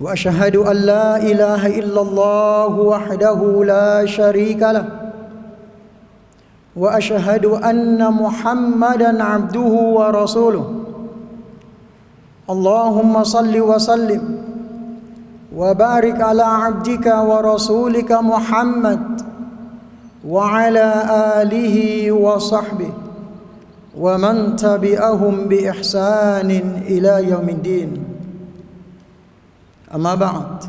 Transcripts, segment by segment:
وأشهد أن لا إله إلا الله وحده لا شريك له. وأشهد أن محمدا عبده ورسوله. اللهم صل وسلم وبارك على عبدك ورسولك محمد وعلى آله وصحبه ومن تبعهم بإحسان إلى يوم الدين. أما بعد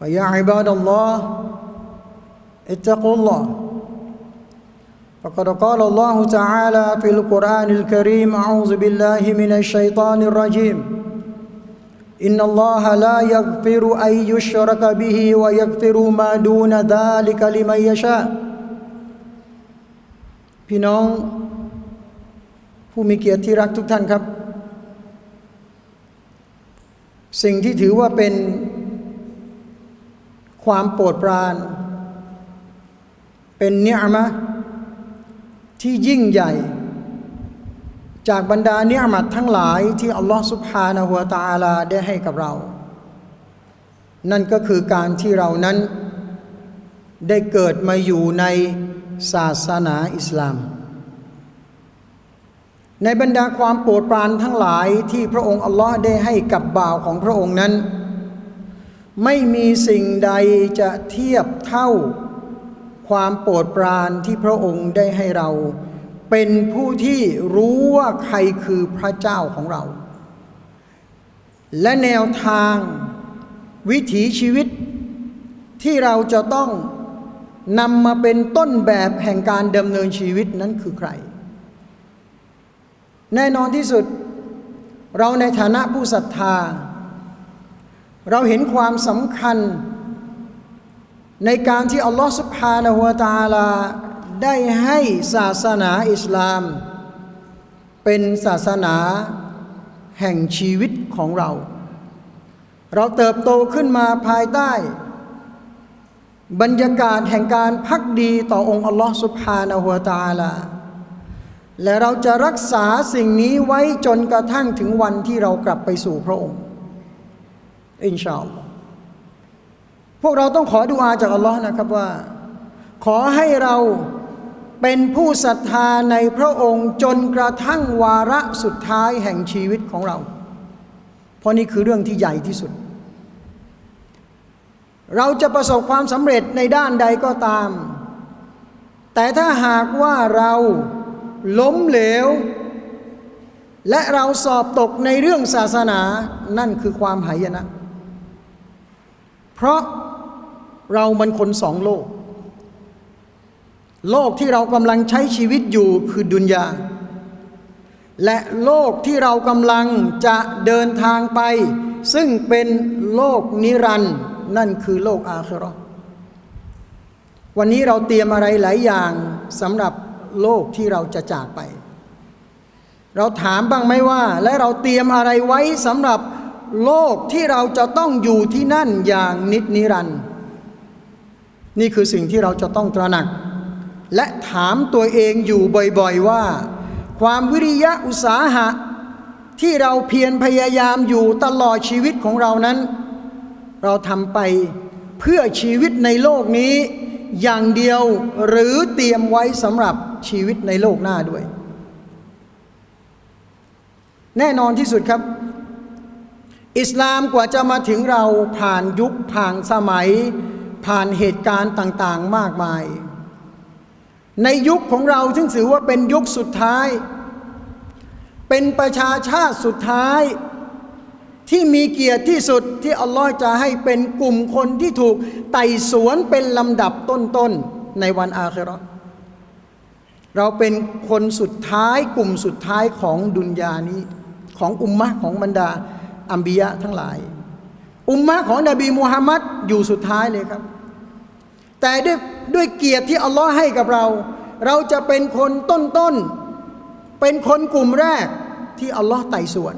فيا عباد الله اتقوا الله فقد قال الله تعالى في القرآن الكريم أعوذ بالله من الشيطان الرجيم إن الله لا يغفر أن يشرك به ويغفر ما دون ذلك لمن يشاء พี่น้องผู้มีเกียรติที่รักทุกท่านครับ สิ่งที่ถือว่าเป็นความโปรดปราน เป็นเนียมะที่ยิ่งใหญ่ จากบรรดาเนียมัดทั้งหลายที่อัลลอฮฺสุบฮานะฮุวาตาลาได้ให้กับเรา นั่นก็คือการที่เรานั้นได้เกิดมาอยู่ในศาสนาอิสลาม ในบรรดาความโปรดปรานทั้งหลายที่พระองค์อัลลอฮ์ได้ให้กับบ่าวของพระองค์นั้น ไม่มีสิ่งใดจะเทียบเท่าความโปรดปรานที่พระองค์ได้ให้เรา เป็นผู้ที่รู้ว่าใครคือพระเจ้าของเรา และแนวทางวิถีชีวิตที่เราจะต้องนำมาเป็นต้นแบบแห่งการดำเนินชีวิตนั้นคือใคร แน่นอนที่สุด เราในฐานะผู้ศรัทธา เราเห็นความสำคัญ ในการที่อัลลอฮฺสุบฮานะฮุวตาลา ได้ให้ศาสนาอิสลาม เป็นศาสนาแห่งชีวิตของเรา เราเติบโตขึ้นมาภายใต้ บรรยากาศแห่งการพักดีต่อองค์อัลลอฮฺสุบฮานะฮุวตาลา และเราจะรักษาสิ่งนี้ไว้จนกระทั่งถึงวันที่เรากลับไปสู่พระองค์ อินชาอัลลอฮ์พวกเราต้องขอดุอาจากอัลลอฮ์นะครับว่า ขอให้เราเป็นผู้ศรัทธาในพระองค์จนกระทั่งวาระสุดท้ายแห่งชีวิตของเรา เพราะนี่คือเรื่องที่ใหญ่ที่สุด เราจะประสบความสำเร็จในด้านใดก็ตาม แต่ถ้าหากว่าเรา ล้มเหลว และเราสอบตกในเรื่องศาสนานั่นคือความหายนะ เพราะเรามันคนสองโลก โลกที่เรากำลังใช้ชีวิตอยู่คือดุนยา และโลกที่เรากำลังจะเดินทางไป ซึ่งเป็นโลกนิรันด์นั่นคือโลกอาคราวันนี้เราเตรียมอะไรหลายอย่างสำหรับ โลกที่เราจะจากไป เราถามบ้างไหมว่า และเราเตรียมอะไรไว้สำหรับโลกที่เราจะต้องอยู่ที่นั่นอย่างนิจนิรันดร์นี่คือสิ่งที่เราจะต้องตระหนัก และถามตัวเองอยู่บ่อยๆว่า ความวิริยะอุตสาหะ ที่เราเพียรพยายามอยู่ตลอดชีวิตของเรานั้น เราทำไปเพื่อชีวิตในโลกนี้ อย่างเดียวหรือเตรียมไว้สำหรับชีวิตในโลกหน้าด้วย แน่นอนที่สุดครับ อิสลามกว่าจะมาถึงเราผ่านยุคผ่านสมัย ผ่านเหตุการณ์ต่างๆมากมาย ในยุคของเราซึ่งถือว่าเป็นยุคสุดท้าย เป็นประชาชาติสุดท้าย ที่มีเกียรติที่สุดที่อัลลอฮ์จะให้เป็นกลุ่มคนที่ถูกไต่สวนเป็นลำดับต้นๆในวันอาคราเราเป็นคนสุดท้ายกลุ่มสุดท้ายของดุนยานี้ ของอุมมะของบรรดาอัมบิยะทั้งหลาย อุมมะของนบีมูฮัมมัดอยู่สุดท้ายเลยครับ แต่ด้วยด้วยเกียรติที่อัลลอฮ์ให้กับเรา เราจะเป็นคนต้นๆเป็นคนกลุ่มแรกที่อัลลอฮ์ไต่สวน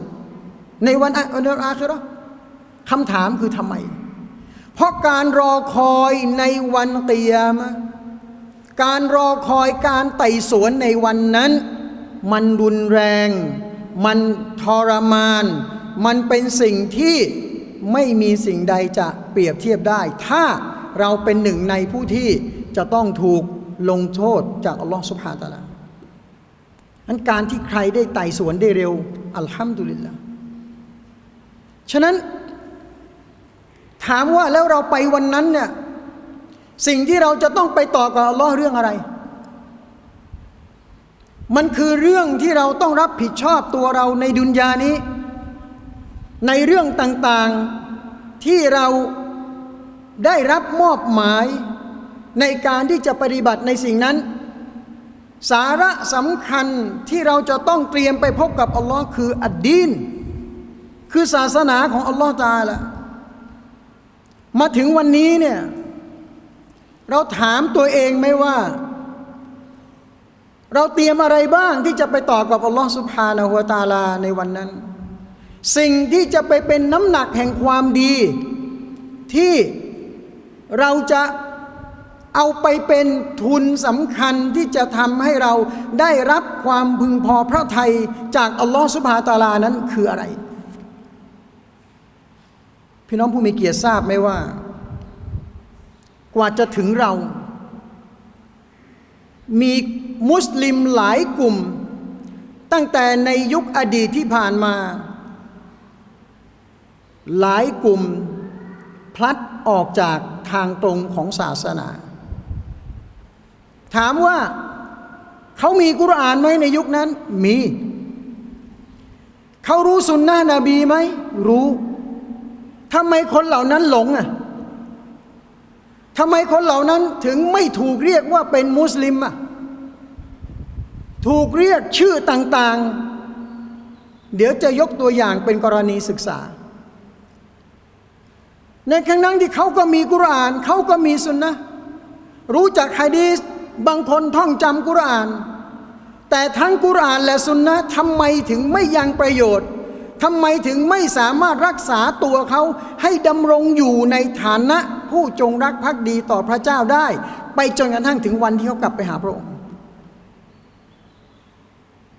ในวันอาวันอาคิราะห์คำถามคือทำไม เพราะการรอคอยในวันเตียมการรอคอยการไต่สวนในวันนั้น มันรุนแรง มันทรมาน มันเป็นสิ่งที่ไม่มีสิ่งใดจะเปรียบเทียบได้ ถ้าเราเป็นหนึ่งในผู้ที่จะต้องถูกลงโทษจากอัลลอฮฺสุบฮาตะอาลาอันการที่ใครได้ไต่สวนได้เร็ว อัลฮัมดุลิลละ ฉะนั้นถามว่าแล้วเราไปวันนั้นเนี่ยสิ่งที่เราจะต้องไปต่อกับอัลลอฮ์เรื่องอะไร มันคือเรื่องที่เราต้องรับผิดชอบตัวเราในดุนยานี้ ในเรื่องต่างๆที่เราได้รับมอบหมายในการที่จะปฏิบัติในสิ่งนั้น สาระสำคัญที่เราจะต้องเตรียมไปพบกับอัลลอฮ์คืออัดดีน คือศาสนาของอัลลอฮ์ตาละมาถึงวันนี้เนี่ย เราถามตัวเองไหมว่า เราเตรียมอะไรบ้างที่จะไปต่อกับอัลลอฮ์สุบฮานะฮุวตาลาในวันนั้น สิ่งที่จะไปเป็นน้ำหนักแห่งความดี ที่เราจะเอาไปเป็นทุนสำคัญที่จะทำให้เราได้รับความพึงพอพระทัยจากอัลลอฮ์สุบฮาตาลานั้นคืออะไร พี่น้องผู้มีเกียรติทราบไหมว่า กว่าจะถึงเรา มีมุสลิมหลายกลุ่ม ตั้งแต่ในยุคอดีตที่ผ่านมา หลายกลุ่มพลัดออกจากทางตรงของศาสนา ถามว่าเขามีกุรอานไหมในยุคนั้นมี เขารู้สุนนะนบีไหมรู้ ทำไมคนเหล่านั้นหลงอะทำไมคนเหล่านั้นถึงไม่ถูกเรียกว่าเป็นมุสลิมอะถูกเรียกชื่อต่างๆ เดี๋ยวจะยกตัวอย่างเป็นกรณีศึกษา ในครั้งนั้นที่เขาก็มีกุรอาน เขาก็มีสุนนะรู้จักฮะดีษบางคนท่องจำกุรอาน แต่ทั้งกุรอานและสุนนะทำไมถึงไม่ยังประโยชน์ ทำไมถึงไม่สามารถรักษาตัวเขาให้ดำรงอยู่ในฐานะผู้จงรักภักดีต่อพระเจ้าได้ ไปจนกระทั่งถึงวันที่เขากลับไปหาพระองค์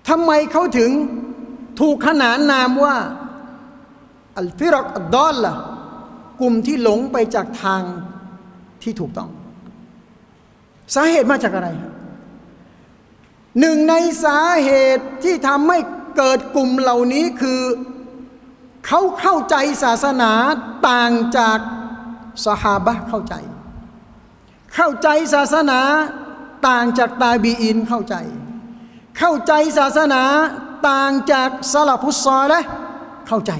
ทำไมเขาถึงถูกขนานนามว่าอัลฟิรักอัดดอลละกลุ่มที่หลงไปจากทางที่ถูกต้อง สาเหตุมาจากอะไร หนึ่งในสาเหตุที่ทำให้เกิดกลุ่มเหล่านี้คือ เขาเข้าใจศาสนาต่างจากสหาบะเข้าใจ เข้าใจศาสนาต่างจากตาบีอินเข้าใจ เข้าใจศาสนาต่างจากสลัพุซอและเข้าใจ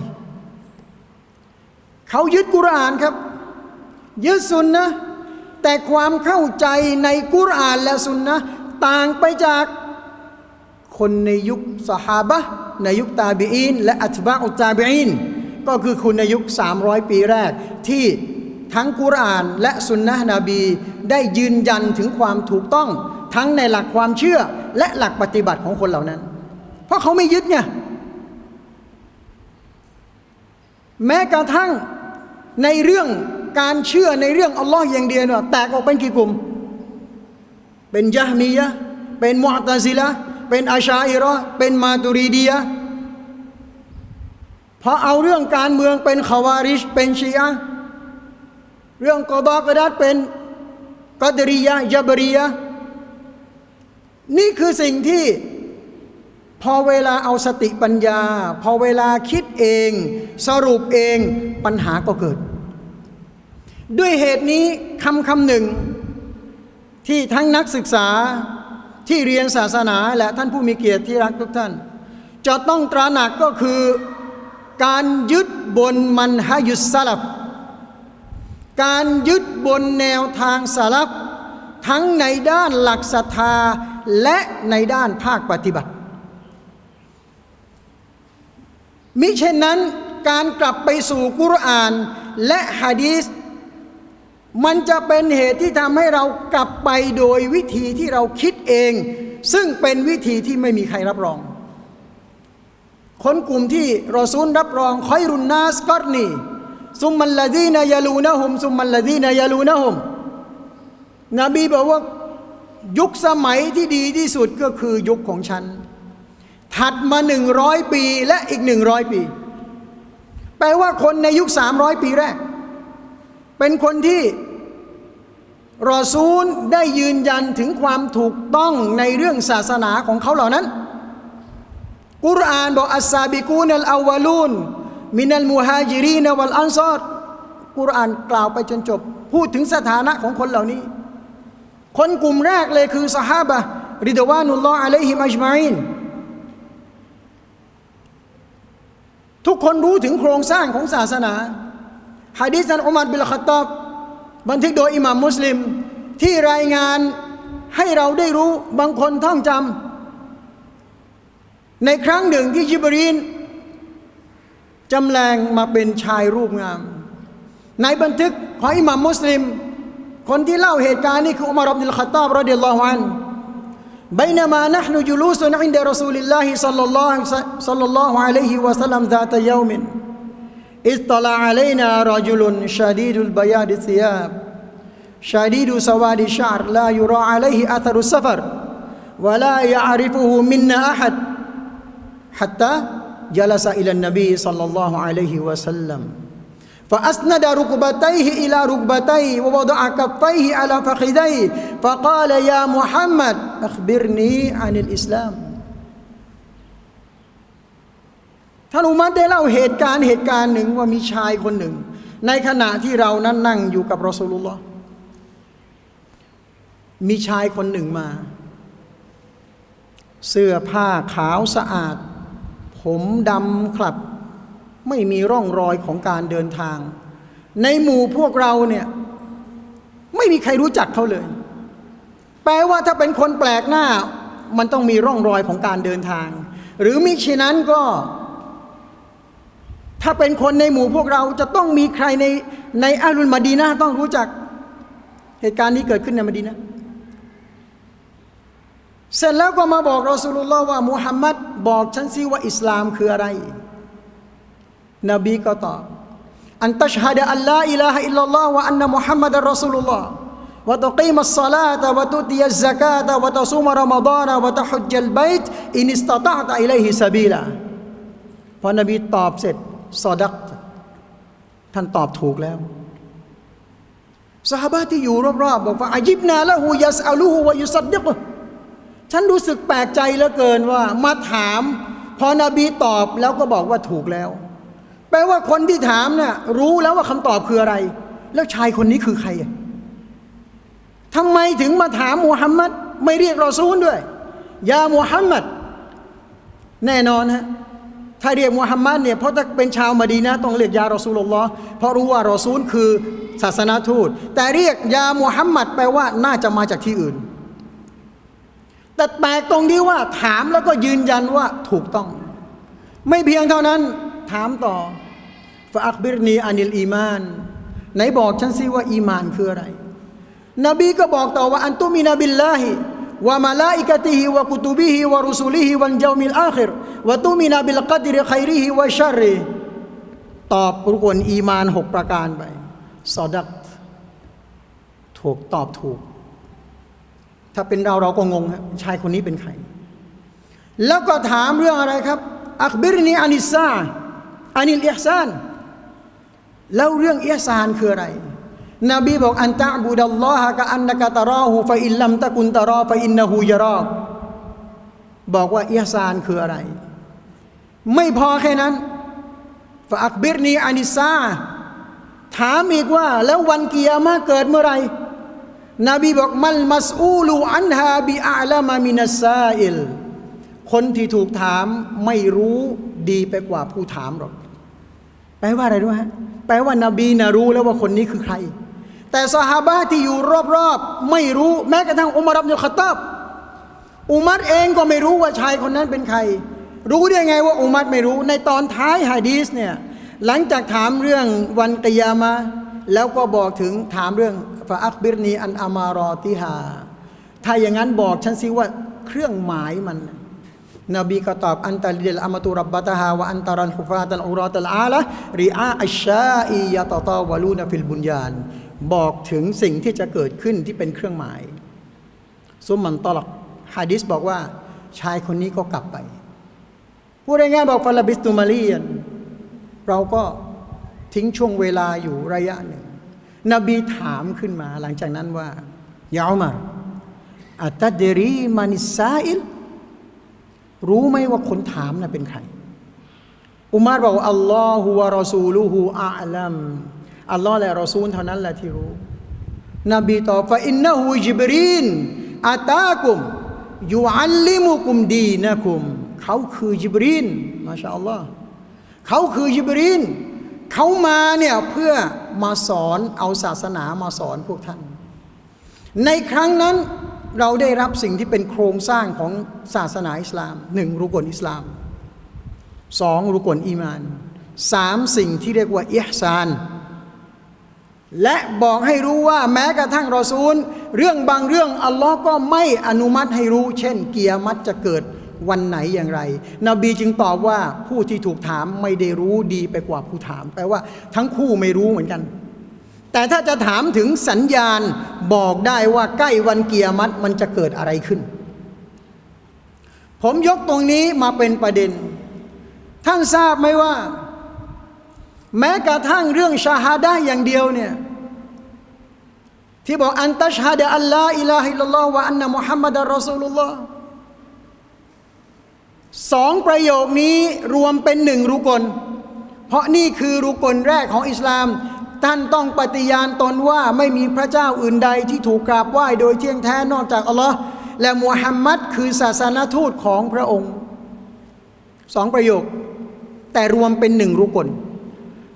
เขายึดกุรานครับ ยึดสุนนะแต่ความเข้าใจในกุรานและสุนนะต่างไปจากคนในยุคสหาบะ ในยุคตาบีอินและอัตบะอุตาบีอินก็คือคุณในยุค 300 ปีแรก ที่ทั้งกุรอานและสุนนะนบีได้ยืนยันถึงความถูกต้อง ทั้งในหลักความเชื่อและหลักปฏิบัติของคนเหล่านั้น เพราะเขาไม่ยึดไงแม้กระทั่งในเรื่องการเชื่อในเรื่องอัลลอฮ์อย่างเดียวเนี่ยแตกออกเป็นกี่กลุ่ม เป็นยะมียะเป็นมุอตะซิละ เป็นอาชาอิรอเป็นมาตุรีเดียพอเอาเรื่องการเมืองเป็นขาวาริชเป็นชีอะเรื่องกอบากระดัดเป็นกอดรียะจับรียะนี่คือสิ่งที่พอเวลาเอาสติปัญญา พอเวลาคิดเอง สรุปเองปัญหาก็เกิด ด้วยเหตุนี้คำคำหนึ่งที่ทั้งนักศึกษา ที่เรียนศาสนาและท่านผู้มีเกียรติที่รักทุกท่าน จะต้องตระหนักก็คือการยึดบนมันฮายุสสลับ การยึดบนแนวทางสลับ ทั้งในด้านหลักศรัทธาและในด้านภาคปฏิบัติ มิเช่นนั้นการกลับไปสู่กุรอานและฮะดีษ มันจะเป็นเหตุที่ทำให้เรากลับไปโดยวิธีที่เราคิดเอง ซึ่งเป็นวิธีที่ไม่มีใครรับรอง คนกลุ่มที่รอซูลรับรองคอยรุนนาสกอรนีซุมมัลลดีนายาลูนะฮุมซุมมัลลดีนายาลูนะฮุมนบีบอกว่ายุคสมัยที่ดีที่สุดก็คือยุคของฉัน ถัดมาหนึ่งร้อยปีและอีกหนึ่งร้อยปี แปลว่าคนในยุคสามร้อยปีแรก เป็นคนที่ รอซูลได้ยืนยันถึงความถูกต้องในเรื่องศาสนาของเขาเหล่านั้น กุรอานบอกอัสซาบิกูนัลอาวาลูนมินัลมูฮาจิรีนวัลอันซอรกุรอานกล่าวไปจนจบ พูดถึงสถานะของคนเหล่านี้ คนกลุ่มแรกเลยคือสหาบะริดวานุลลอฮ์อะลัยฮิมอัจมาอินทุกคนรู้ถึงโครงสร้างของศาสนาฮะดีษอันอุมัรบิลขัตตอบ บันทึกโดยอิหม่ามมุสลิม ที่รายงานให้เราได้รู้บางคนท่องจำในครั้งหนึ่งที่จิบรีนจำแรงมาเป็นชายรูปงาม ในบันทึกของอิหม่ามมุสลิม คนที่เล่าเหตุการณ์นี้คืออุมารอับดุลขัตตาบรดิยัลลอฮุอัน بينما نحن جلوس عند رسول الله صلى الله صلى الله عليه وسلم ذات يوم اطلع علينا رجل شديد البياض الثياب شديد سواد الشعر لا يرى عليه أثر السفر ولا يعرفه منا أحد حتى جلس إلى النبي صلى الله عليه وسلم. فأسند ركبتيه إلى ركبتيه ووضع كفيه على فخذيه فقال يا محمد أخبرني عن الإسلام. ท่านอุมัดได้เล่าเหตุการณ์เหตุการณ์หนึ่งว่ามีชายคนหนึ่ง ในขณะที่เรานั้นนั่งอยู่กับรอสูลุลลอฮ์มีชายคนหนึ่งมา เสื้อผ้าขาวสะอาด ผมดำคลับ ไม่มีร่องรอยของการเดินทาง ในหมู่พวกเราเนี่ยไม่มีใครรู้จักเขาเลย แปลว่าถ้าเป็นคนแปลกหน้า มันต้องมีร่องรอยของการเดินทาง หรือมิฉะนั้นก็ ถ้าเป็นคนในหมู่พวกเราจะต้องมีใครในในอาลุนมาดีนาต้องรู้จัก เหตุการณ์นี้เกิดขึ้นในมาดีนาเสร็จแล้วก็มาบอกรอสุลลอฮ์ว่ามุฮัมมัดบอกฉันซิว่าอิสลามคืออะไร นบีก็ตอบอันตัชฮะดะอัลลาอิลาฮะอิลลัลลอฮ์วะอันนะมุฮัมมัดรอสุลลอฮ์วะตุกีมัสศอลาตะวะตุติยัซซะกาตะวะตะซูมรอมฎานวะตะฮุจญัลบัยตอินิสตะตะตะอิลัยฮิซะบีลาพอนบีตอบเสร็จ ซอดัก ท่านตอบถูกแล้วสหบาที่อยู่รอบๆบอกว่าอายิบนาละหูยัสอาลูหูวะยุสัดดิกฉันรู้สึกแปลกใจเหลือเกินว่า มาถาม พอนบีตอบแล้วก็บอกว่าถูกแล้ว แปลว่าคนที่ถามเนี่ยรู้แล้วว่าคำตอบคืออะไร แล้วชายคนนี้คือใครทำไมถึงมาถามมูฮัมมัดไม่เรียกรอซูลด้วย ยามูฮัมมัดแน่นอนฮะ ถ้าเรียกมูฮัมมัดเนี่ยเพราะถ้าเป็นชาวมดีนะต้องเรียกยารอซูลลอฮ์เพราะรู้ว่ารอซูลคือศาสนาทูต แต่เรียกยามูฮัมมัดแปลว่าน่าจะมาจากที่อื่น แต่แปลกตรงที่ว่าถามแล้วก็ยืนยันว่าถูกต้อง ไม่เพียงเท่านั้นถามต่อฟาอักบิรนีอานิลอีมาน ไหนบอกฉันสิว่าอีมานคืออะไร นบีก็บอกต่อว่าอันตุมินาบิลลาฮิ วะมาลาอิกะติฮิวะกุตุบิฮิวะรุสุลิฮิวันเจามิลอาคิรวะตุมินาบิลกัดริขัยริฮิวะชัรริตอบรุกวนอีมานหกประการไปซอดักถูกตอบถูก ถ้าเป็นเราเราก็งงฮะชายคนนี้เป็นใคร แล้วก็ถามเรื่องอะไรครับ อักบิรนีอานิซาอานิลอิฮซานแล้วเรื่องอิฮซานคืออะไร นบีบอกอันตะบุดัลลอฮะกะอันนักตะราหูฟะอินลัมตะกุนตะรอฟะอินนะฮูยะรอกบอกว่าอิฮซานคืออะไร ไม่พอแค่นั้นฟะอักบิรนีอานิซาถามอีกว่าแล้ววันกิยามะเกิดเมื่อไหร่นบีบอกมัลมัสอูลูอันฮาบิอาลามามินัสซาอิลคนที่ถูกถามไม่รู้ดีไปกว่าผู้ถามหรอก แปลว่าอะไรรู้ไหมแปลว่านาบีนะรู้แล้วว่าคนนี้คือใคร แต่สหาบะที่อยู่รอบๆไม่รู้แม้กระทั่งอุมารับดุลขตับอุมัรเองก็ไม่รู้ว่าชายคนนั้นเป็นใคร รู้ได้ไงว่าอุมัรไม่รู้ ในตอนท้ายฮะดีสเนี่ยหลังจากถามเรื่องวันกิยามะแล้วก็บอกถึงถามเรื่องฟาอักบิรนีอันอามารอติฮาถ้าอย่างนั้นบอกฉันสิว่าเครื่องหมายมัน นบีก็ตอบอันตะลิลอามาตุรับบะตะฮาวะอันตารันฮุฟาตันอุรอตัลอาละริอาอัชชาอียะตอตอวะลูนฟิลบุญญาน บอกถึงสิ่งที่จะเกิดขึ้นที่เป็นเครื่องหมาย ซุมมันตอลักฮะดิษบอกว่า ชายคนนี้ก็กลับไป พูดง่ายๆบอกฟาลาบิสตุมาลียนเราก็ทิ้งช่วงเวลาอยู่ระยะหนึ่ง นบีถามขึ้นมาหลังจากนั้นว่ายาอุมารอัตดรีมานิซาอิลรู้ไหมว่าคนถามน่ะเป็นใคร อุมารบอกอัลลอฮฺวะรอซูลูฮูอาลัม อัลลอฮ์และรอซูลเท่านั้นแหละที่รู้ นบีตอบฟาอินนะฮูจิบรีนอาตากุมยูอัลลิมุกุมดีนะกุมเขาคือจิบรีนมาชาอัลลอฮ์เขาคือจิบรีนเขามาเนี่ยเพื่อมาสอนเอาศาสนามาสอนพวกท่าน ในครั้งนั้นเราได้รับสิ่งที่เป็นโครงสร้างของศาสนาอิสลามหนึ่งรุกลอิสลามสองรุกลอีมานสามสิ่งที่เรียกว่าอิฮซาน และบอกให้รู้ว่าแม้กระทั่งรอซูล เรื่องบางเรื่องอัลลอฮ์ก็ไม่อนุมัติให้รู้ เช่น เกียรมัตจะเกิดวันไหนอย่างไร นบีจึงตอบว่าผู้ที่ถูกถามไม่ได้รู้ดีไปกว่าผู้ถาม แปลว่าทั้งคู่ไม่รู้เหมือนกัน แต่ถ้าจะถามถึงสัญญาณบอกได้ว่าใกล้วันเกียรมัตมันจะเกิดอะไรขึ้น ผมยกตรงนี้มาเป็นประเด็น ท่านทราบไหมว่า แม้กระทั่งเรื่องชาฮาดะอย่างเดียวเนี่ย ที่บอกอันตัชฮะดะอัลลอฮ์อิลาฮิลลอฮ์วะอันนะมุฮัมมัดอัลรอซูลุลลอฮ์สองประโยคนี้รวมเป็นหนึ่งรุกล เพราะนี่คือรุกลแรกของอิสลาม ท่านต้องปฏิญาณตนว่าไม่มีพระเจ้าอื่นใดที่ถูกกราบไหว้โดยเที่ยงแท้นอกจากอัลลอฮ์และมุฮัมมัดคือศาสนทูตของพระองค์สองประโยค แต่รวมเป็นหนึ่งรุกล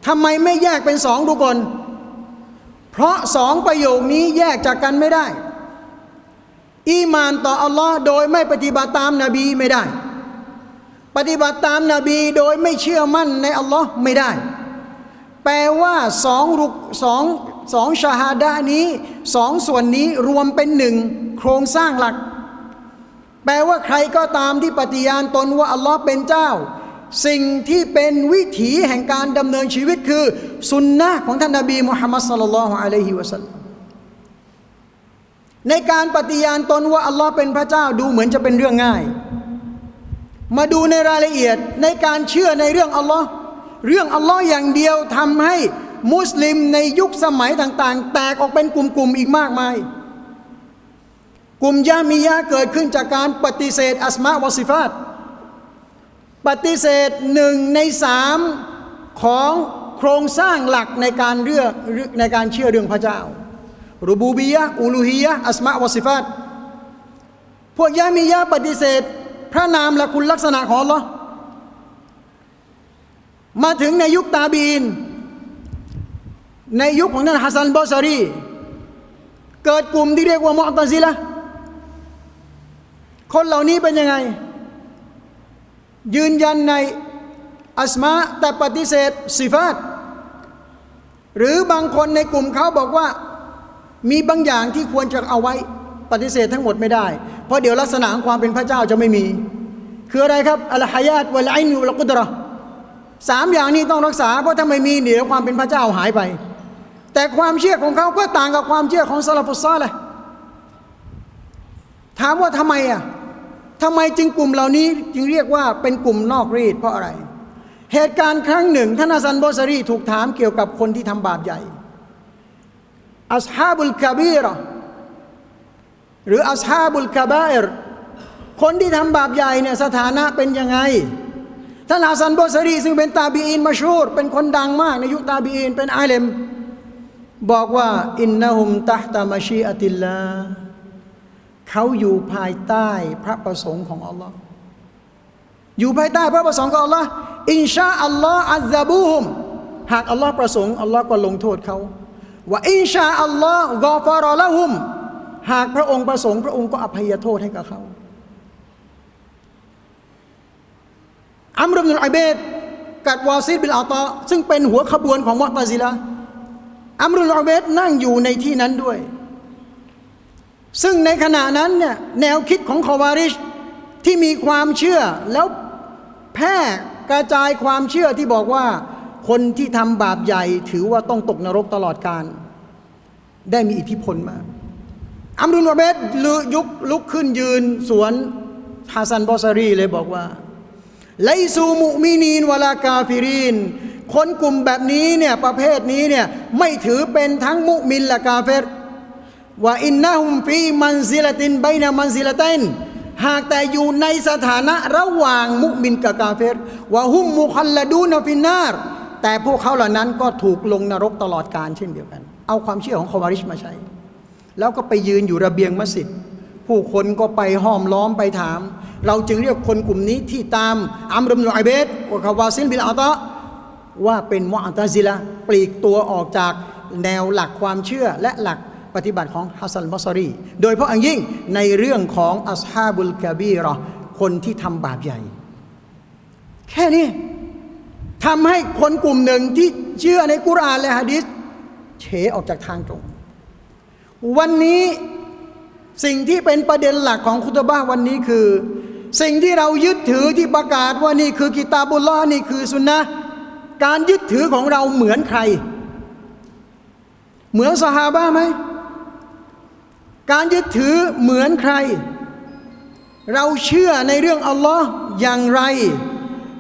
ทำไมไม่แยกเป็นสองรุกล เพราะสองประโยคนี้แยกจากกันไม่ได้ อีมานต่ออัลลอฮ์โดยไม่ปฏิบัติตามนาบีไม่ได้ ปฏิบัติตามนาบีโดยไม่เชื่อมั่นในอัลลอฮ์ไม่ได้ แปลว่าสองรุกสองสองชาฮาดะนี้สองส่วนนี้รวมเป็นหนึ่งโครงสร้างหลัก แปลว่าใครก็ตามที่ปฏิญาณตนว่าอัลลอฮ์เป็นเจ้า สิ่งที่เป็นวิถีแห่งการดำเนินชีวิตคือ สุนนะของท่านนบีมุฮัมมัดสลลัลลอฮุอะลัยฮิวะสัลลัมในการปฏิญาณตนว่าอัลลอฮ์เป็นพระเจ้าดูเหมือนจะเป็นเรื่องง่าย มาดูในรายละเอียดในการเชื่อในเรื่องอัลลอฮ์เรื่องอัลลอฮ์อย่างเดียวทำให้มุสลิมในยุคสมัยต่าง ๆ แตกออกเป็นกลุ่มๆอีกมากมาย กลุ่มยามียะเกิดขึ้นจากการปฏิเสธอัสมาวะซิฟาต ปฏิเสธหนึ่งในสามของโครงสร้างหลักในการเลือกในการเชื่อเรื่องพระเจ้ารูบูบียะอูลูฮียะอัสมาวะซิฟาตพวกยามียะปฏิเสธ พระนามและคุณลักษณะของอัลลอฮ์มาถึงในยุคตาบีน ในยุคของท่านฮัสซันบอซารี เกิดกลุ่มที่เรียกว่ามอตซิละคนเหล่านี้เป็นยังไง ยืนยันในอัสมาแต่ปฏิเสธสิฟาตหรือบางคนในกลุ่มเขาบอกว่ามีบางอย่างที่ควรจะเอาไว้ปฏิเสธทั้งหมดไม่ได้ เพราะเดี๋ยวลักษณะของความเป็นพระเจ้าจะไม่มี คืออะไรครับอัลฮายาตวะลอินวะกุดเระสามอย่างนี้ต้องรักษา เพราะถ้าไม่มีเดี๋ยวความเป็นพระเจ้าหายไป แต่ความเชื่อของเขาก็ต่างกับความเชื่อของซาลฟุสซาเลห์ถามว่าทำไมอะ ทำไมจึงกลุ่มเหล่านี้จึงเรียกว่าเป็นกลุ่มนอกรีดเพราะอะไร เหตุการณ์ครั้งหนึ่งท่านอาซันโบซารีถูกถามเกี่ยวกับคนที่ทำบาปใหญ่อัสฮาบุลกาบีรหรืออัสฮาบุลกาบาอรคนที่ทำบาปใหญ่เนี่ยสถานะเป็นยังไงท่านอาซันโบซารีซึ่งเป็นตาบีอินมาชูรเป็นคนดังมากในยุคตาบีอินเป็นอาเลมบอกว่าอินนะฮุมตัฮตามาชีอัติลลา เขาอยู่ภายใต้พระประสงค์ของอัลลอฮ์อยู่ภายใต้พระประสงค์ของอัลลอฮ์อินชาอัลลอฮ์อัลซาบูฮุมหากอัลลอฮ์ประสงค์อัลลอฮ์ก็ลงโทษเขาว่าอินชาอัลลอฮ์กอฟารอละฮุมหากพระองค์ประสงค์พระองค์ก็อภัยโทษให้กับเขาอัมรุบนุลไอเบดกัดวาซิดบิลอาตอซึ่งเป็นหัวขบวนของมุตตะซิละอัมรุลอาเบดนั่งอยู่ในที่นั้นด้วย ซึ่งในขณะนั้นเนี่ยแนวคิดของคอวาริชที่มีความเชื่อแล้วแพร่กระจายความเชื่อที่บอกว่าคนที่ทำบาปใหญ่ถือว่าต้องตกนรกตลอดกาลได้มีอิทธิพลมากอัมรุนวเบดลุยุกลุกขึ้นยืนสวนฮาซันบอซารีเลยบอกว่าไลซูมุมินีนวลากาฟิรินคนกลุ่มแบบนี้เนี่ยประเภทนี้เนี่ยไม่ถือเป็นทั้งมุมินและกาเฟร ว่าอินนะฮุมฟีมันซิลตินไบนามันซิลตินหากแต่อยู่ในสถานะระหว่างมุมินกับกาเฟรว่าฮุมมุคัลลดูนฟินนารแต่พวกเขาเหล่านั้นก็ถูกลงนรกตลอดกาลเช่นเดียวกัน เอาความเชื่อของคอวาริชมาใช้ แล้วก็ไปยืนอยู่ระเบียงมัสยิดผู้คนก็ไปห้อมล้อมไปถาม เราจึงเรียกคนกลุ่มนี้ที่ตามอัมรุมนุไอเบตวะคาวาซินบิลอาตะว่าเป็นมุอัตซิละปลีกตัวออกจากแนวหลักความเชื่อและหลัก ปฏิบัติของฮัสซันบอสรี โดยเฉพาะอันยิ่งในเรื่องของอัสฮาบุลกาบีรอคนที่ทำบาปใหญ่ แค่นี้ทำให้คนกลุ่มหนึ่งที่เชื่อในกุรานและฮะดิษเฉออกจากทางตรง วันนี้สิ่งที่เป็นประเด็นหลักของคุตบ้าวันนี้คือ สิ่งที่เรายึดถือที่ประกาศว่านี่คือกิตาบุลลอนี่คือสุนนะการยึดถือของเราเหมือนใคร เหมือนสหาบ้าไหม การยึดถือเหมือนใคร เราเชื่อในเรื่องอัลลอฮ์อย่างไร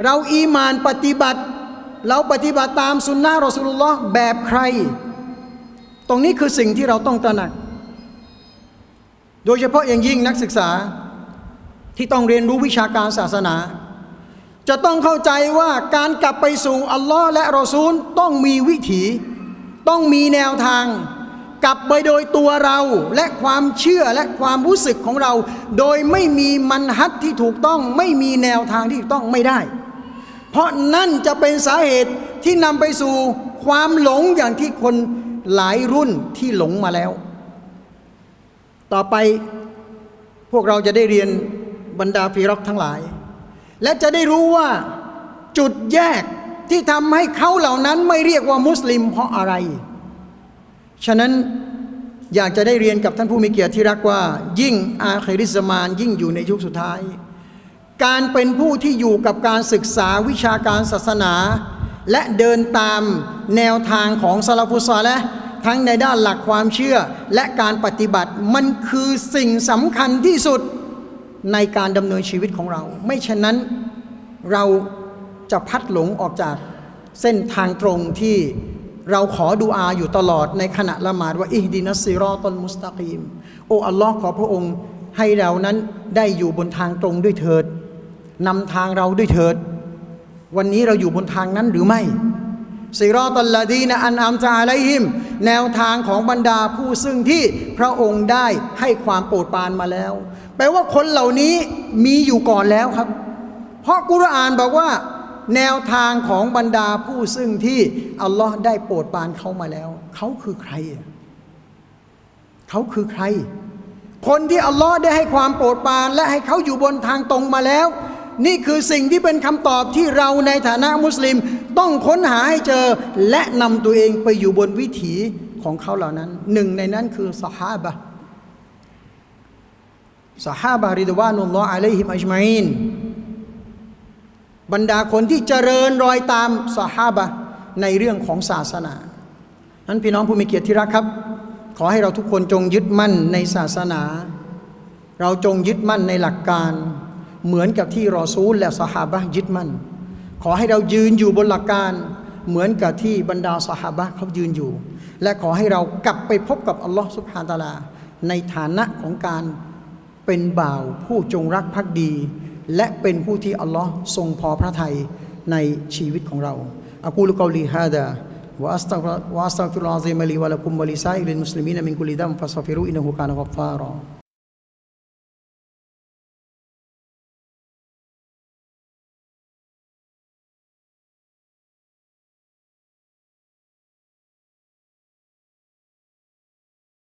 เราอีมานปฏิบัติ เราปฏิบัติตามสุนนะรอสุลลอฮ์แบบใคร ตรงนี้คือสิ่งที่เราต้องตระหนัก โดยเฉพาะอย่างยิ่งนักศึกษาที่ต้องเรียนรู้วิชาการศาสนา จะต้องเข้าใจว่าการกลับไปสู่อัลลอฮ์และรอซูลต้องมีวิถี ต้องมีแนวทาง กลับไปโดยตัวเราและความเชื่อและความรู้สึกของเรา โดยไม่มีมันฮัดที่ถูกต้องไม่มีแนวทางที่ถูกต้องไม่ได้ เพราะนั่นจะเป็นสาเหตุที่นำไปสู่ความหลงอย่างที่คนหลายรุ่นที่หลงมาแล้ว ต่อไปพวกเราจะได้เรียนบรรดาฟีรอกทั้งหลาย และจะได้รู้ว่าจุดแยกที่ทำให้เขาเหล่านั้นไม่เรียกว่ามุสลิมเพราะอะไร ฉะนั้นอยากจะได้เรียนกับท่านผู้มีเกียรติที่รักว่า ยิ่งอาคริสมานยิ่งอยู่ในยุคสุดท้าย การเป็นผู้ที่อยู่กับการศึกษาวิชาการศาสนา และเดินตามแนวทางของซาลาฟุซอและทั้งในด้านหลักความเชื่อและการปฏิบัติมันคือสิ่งสำคัญที่สุดในการดำเนินชีวิตของเรา ไม่ฉะนั้นเราจะพัดหลงออกจากเส้นทางตรงที่ เราขอดูอาอยู่ตลอดในขณะละหมาดว่าอิฮดินัสซิรอตัลมุสตะกีม โอ้อัลลอฮ์ขอพระองค์ให้เรานั้นได้อยู่บนทางตรงด้วยเถิดนำทางเราด้วยเถิด วันนี้เราอยู่บนทางนั้นหรือไม่ซิรอตัลลาดีนะอันอัมจาไลฮิม แนวทางของบรรดาผู้ซึ่งที่พระองค์ได้ให้ความโปรดปรานมาแล้ว แปลว่าคนเหล่านี้มีอยู่ก่อนแล้วครับ เพราะกุรอานบอกว่า แนวทางของบรรดาผู้ซึ่งที่อัลลอฮ์ได้โปรดปรานเขามาแล้ว เขาคือใครอะเขาคือใคร คนที่อัลลอฮ์ได้ให้ความโปรดปราน และให้เขาอยู่บนทางตรงมาแล้ว นี่คือสิ่งที่เป็นคำตอบที่เราในฐานะมุสลิม ต้องค้นหาให้เจอ และนำตัวเองไปอยู่บนวิถีของเขาเหล่านั้น หนึ่งในนั้นคือสหาบะสหาบะริดวานุลลอฮ์อะลัยฮิมอัจมาอิน บรรดาคนที่เจริญรอยตามสหาบะในเรื่องของศาสนา นั้นพี่น้องผู้มีเกียรติที่รักครับ ขอให้เราทุกคนจงยึดมั่นในศาสนา เราจงยึดมั่นในหลักการ เหมือนกับที่รอซูลและสหาบะยึดมั่น ขอให้เรายืนอยู่บนหลักการเหมือนกับที่บรรดาสหาบะเขายืนอยู่ และขอให้เรากลับไปพบกับอัลลอฮ์สุบฮานตะอาลา ในฐานะของการเป็นบ่าวผู้จงรักภักดี และเป็นผู้ที่อัลลอฮ์ทรงพอพระทัยในชีวิตของเราอากูลกอลีฮาดาวาสตัวาสตักฟิรุลอาซิมลีวะลักุมวะลิซาอิลินมุสลิมีนมินกุลิดัมฟาซาฟิรูอินนะฮูกานะกัฟฟารอ